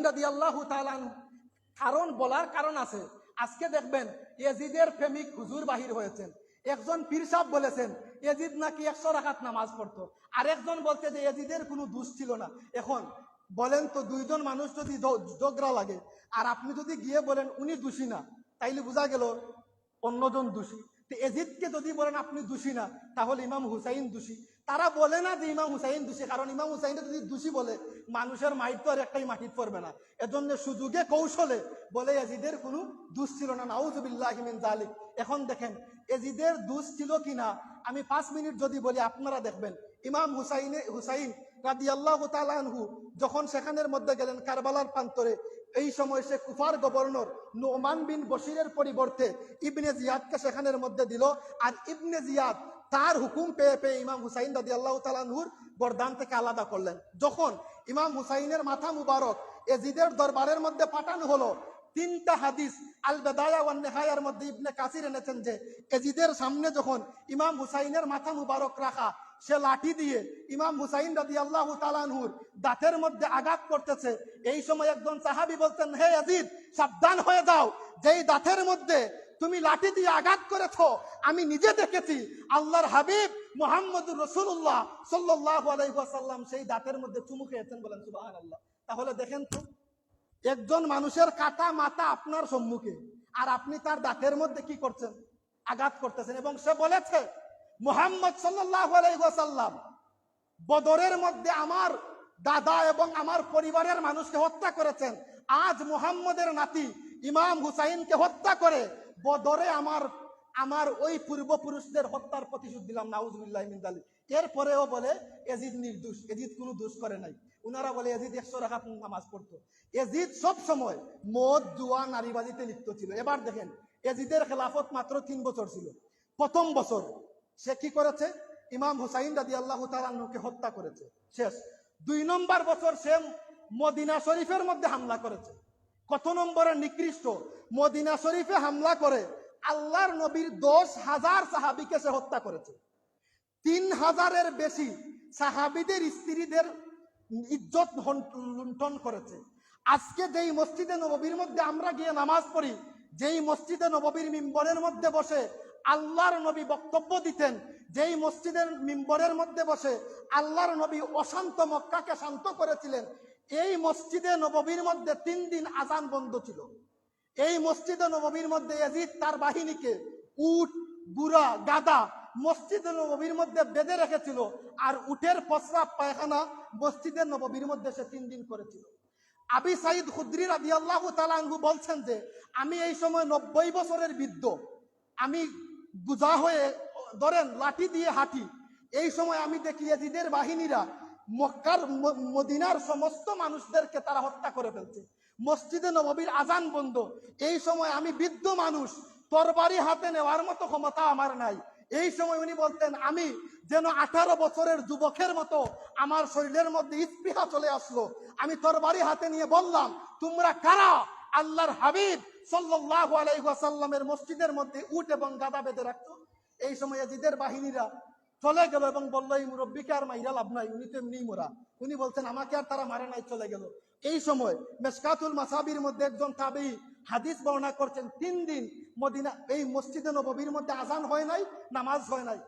হুসাইন রাদি আল্লাহ কারণ বলার কারণ আছে। আজকে দেখবেন এজিদের প্রেমিক হুজুর বাহির হয়েছেন। একজন পীর সাহেব বলেছেন এজিদ নাকি একশো রাখাত নামাজ পড়তো। আর একজন বলছে যে এজিদের কোনো দোষ ছিল না। এখন বলেন তো দুইজন মানুষ যদি ঝগড়া লাগে, আর আপনি যদি গিয়ে বলেন উনি দোষী না, তাইলে বোঝা গেল অন্যজন দোষী। তো এজিদকে যদি বলেন আপনি দোষী না, তাহলে ইমাম হুসাইন দোষী। তারা বলে না যে ইমাম হুসাইন দোষী, কারণ ইমাম হুসাইনটা যদি দোষী বলে, মানুষের মাইট তো আর একটাই মাটিত পড়বে না। এজন্য সুযোগে, কৌশলে বলে এজিদের কোনো দোষ ছিল না। নাউজুবিল্লাহ মিন জালিক এখন দেখেন, এজিদের দোষ ছিল কিনা আমি পাঁচ মিনিট যদি বলি, আপনারা দেখবেন, ইমাম হুসাইনে, হুসাইন রাদি আল্লাহ তালানহু যখন সেখানের মধ্যে গেলেন কারবালার প্রান্তরে, এই সময় সে কুফার গভর্নর নোমান বিন বশিরের পরিবর্তে ইবনে জিয়াদকে সেখানের মধ্যে দিল। আর ইবনে জিয়াদ তার হুকুম পেয়ে পেয়ে ইমাম হুসাইন দাদি আল্লাহ তালানহুর গরদান থেকে আলাদা করলেন। যখন ইমাম হুসাইনের মাথা মুবারক এজিদের দরবারের মধ্যে পাঠানো হলো, তিনটা হাদিস আল বেদায়া মধ্যে ইবনে কাসির এনেছেন যে এজিদের সামনে যখন ইমাম হুসাইনের মাথা মুবারক রাখা, সে লাঠি দিয়ে ইমাম হুসাইন রাদি আল্লাহ তালানহুর দাঁতের মধ্যে আঘাত করতেছে, এই সময় একজন সাহাবি বলতেন, হে আজিদ সাবধান হয়ে যাও। যেই দাঁতের মধ্যে তুমি লাঠি দিয়ে আঘাত করেছ, আমি নিজে দেখেছি। আল্লাহর হাবিব মোহাম্মদুর রসুল্লাহ সাল্লাহ সেই দাঁতের মধ্যে চুমু খেয়েছেন বলেন সুবাহ আল্লাহ তাহলে দেখেন তো, একজন মানুষের কাটা মাথা আপনার সম্মুখে, আর আপনি তার দাঁতের মধ্যে কি করছেন? আঘাত করতেছেন। এবং সে বলেছে, মোহাম্মদ সাল্লাহ বদরের মধ্যে আমার দাদা এবং আমার পরিবারের মানুষকে হত্যা করেছেন। আজ মুহাম্মদের নাতি ইমাম হুসাইনকে হত্যা করে বদরে আমার আমার ওই পূর্বপুরুষদের হত্যার প্রতিশোধ দিলাম নাউজুবিল্লাহ মিন্দালি এরপরেও বলে, এজিদ নির্দোষ, এজিদ কোনো দোষ করে নাই। উনারা বলে, এজিদ একশো রাখাত নামাজ পড়তো। এজিদ সব সময় মদ জুয়া নারীবাজিতে লিপ্ত ছিল। এবার দেখেন, এজিদের খেলাফত মাত্র তিন বছর ছিল। প্রথম বছর সে কি করেছে? ইমাম হুসাইন রাদি আল্লাহ তালাকে হত্যা করেছে। শেষ। দুই নম্বর বছর সে মদিনা শরীফের মধ্যে হামলা করেছে। কত নম্বরের নিকৃষ্ট? মদিনা শরীফে হামলা করে আল্লাহর নবীর দশ হাজার সাহাবিকে সে হত্যা করেছে। তিন হাজারের বেশি সাহাবিদের স্ত্রীদের ইজ্জত লুণ্ঠন করেছে। আজকে যেই মসজিদে নববীর মধ্যে আমরা গিয়ে নামাজ পড়ি, যেই মসজিদে নববীর মিম্বরের মধ্যে বসে আল্লাহর নবী বক্তব্য দিতেন, যেই মসজিদের মিম্বরের মধ্যে বসে আল্লাহর নবী অশান্ত মক্কাকে শান্ত করেছিলেন এই মসজিদে নববীর মধ্যে তিন দিন আজান বন্ধ ছিল। এই মসজিদে নববীর মধ্যে এজিদ তার বাহিনীকে উট বুড়া গাদা মসজিদে নববীর মধ্যে বেঁধে রেখেছিল আর উটের পসরা পায়খানা মসজিদের নববীর মধ্যে সে তিন দিন করেছিল। আবি সাইদ খুদ্রি রাদি আল্লাহ তালাঙ্গু বলছেন যে, আমি এই সময় নব্বই বছরের বৃদ্ধ। আমি গুজা হয়ে, ধরেন লাঠি দিয়ে হাঁটি। এই সময় আমি দেখি এজিদের বাহিনীরা মক্কার মদিনার সমস্ত মানুষদেরকে তারা হত্যা করে ফেলছে। মসজিদে নববীর আজান বন্ধ। এই সময় আমি বৃদ্ধ মানুষ, তরবারি হাতে নেওয়ার মতো ক্ষমতা আমার নাই। এই সময় উনি বলতেন, আমি যেন আঠারো বছরের যুবকের মতো আমার শরীরের মধ্যে স্পৃহা চলে আসলো। আমি তরবারি হাতে নিয়ে বললাম, তোমরা কারা? আল্লাহর হাবিব সাল্লাল্লাহু আলাইহি ওয়াসাল্লামের মসজিদের মধ্যে উট এবং গাদা বেঁধে রাখতো। এই সময় এজিদের বাহিনীরা চলে গেল এবং বলল, এই মুরব্বীকে আর মাইরা লাভ নাই, উনি তো এমনি মোরা। উনি বলছেন, আমাকে আর তারা মারে নাই, চলে গেল। এই সময় মেসকাতুল মাসাবির মধ্যে একজন তাবি হাদিস বর্ণনা করছেন, তিন দিন মদিনা, এই মসজিদে নববীর মধ্যে আজান হয় নাই, নামাজ হয় নাই।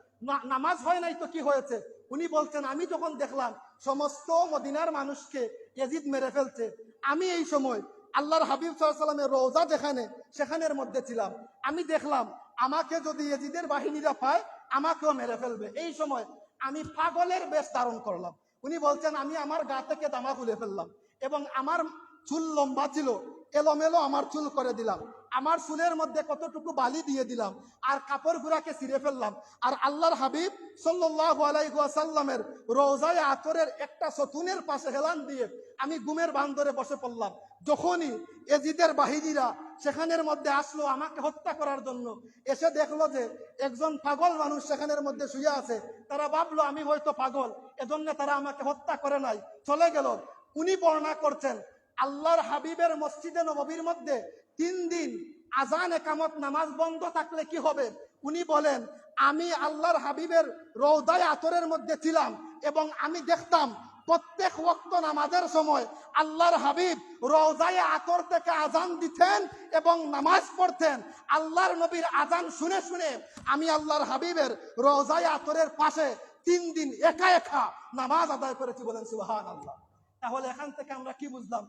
নামাজ হয় নাই তো কি হয়েছে? উনি বলছেন, আমি যখন দেখলাম সমস্ত মদিনার মানুষকে এজিদ মেরে ফেলছে, আমি এই সময় আল্লাহর হাবিব সাল্লামের রোজা যেখানে, সেখানের মধ্যে ছিলাম। আমি দেখলাম, আমাকে যদি এজিদের বাহিনীরা পায় আমাকেও মেরে ফেলবে। এই সময় আমি পাগলের বেশ ধারণ করলাম। উনি বলছেন, আমি আমার গা থেকে দামা খুলে ফেললাম এবং আমার চুল লম্বা ছিল, এলোমেলো আমার চুল করে দিলাম। আমার চুলের মধ্যে কতটুকু বালি দিয়ে দিলাম, আর কাপড় গুড়াকে ছিঁড়ে ফেললাম। আর আল্লাহর হাবিব সাল্লাহ আলাইসাল্লামের রোজায় আতরের একটা সতুনের পাশে হেলান দিয়ে আমি গুমের বান্দরে বসে পড়লাম। যখনই এজিদের বাহিনীরা সেখানের মধ্যে আসলো আমাকে হত্যা করার জন্য, এসে দেখল যে একজন পাগল মানুষ সেখানের মধ্যে শুয়ে আছে। তারা ভাবলো, আমি হয়তো পাগল, এজন্য তারা আমাকে হত্যা করে নাই। চলে গেল। উনি বর্ণনা করছেন আল্লাহর হাবিবের মসজিদে নববীর মধ্যে তিন দিন আজান, একামত, নামাজ বন্ধ থাকলে কি হবে? উনি বলেন, আমি আল্লাহর হাবিবের রৌদায় আতরের মধ্যে ছিলাম এবং আমি দেখতাম প্রত্যেক ওয়াক্ত নামাজের সময় আল্লাহর হাবিব রওজায় আতর থেকে আজান দিতেন এবং নামাজ পড়তেন। আল্লাহর নবীর আজান শুনে শুনে আমি আল্লাহর হাবিবের রওজায় আতরের পাশে তিন দিন একা একা নামাজ আদায় করেছি বলেন সুবহান আল্লাহ তাহলে এখান থেকে আমরা কি বুঝলাম?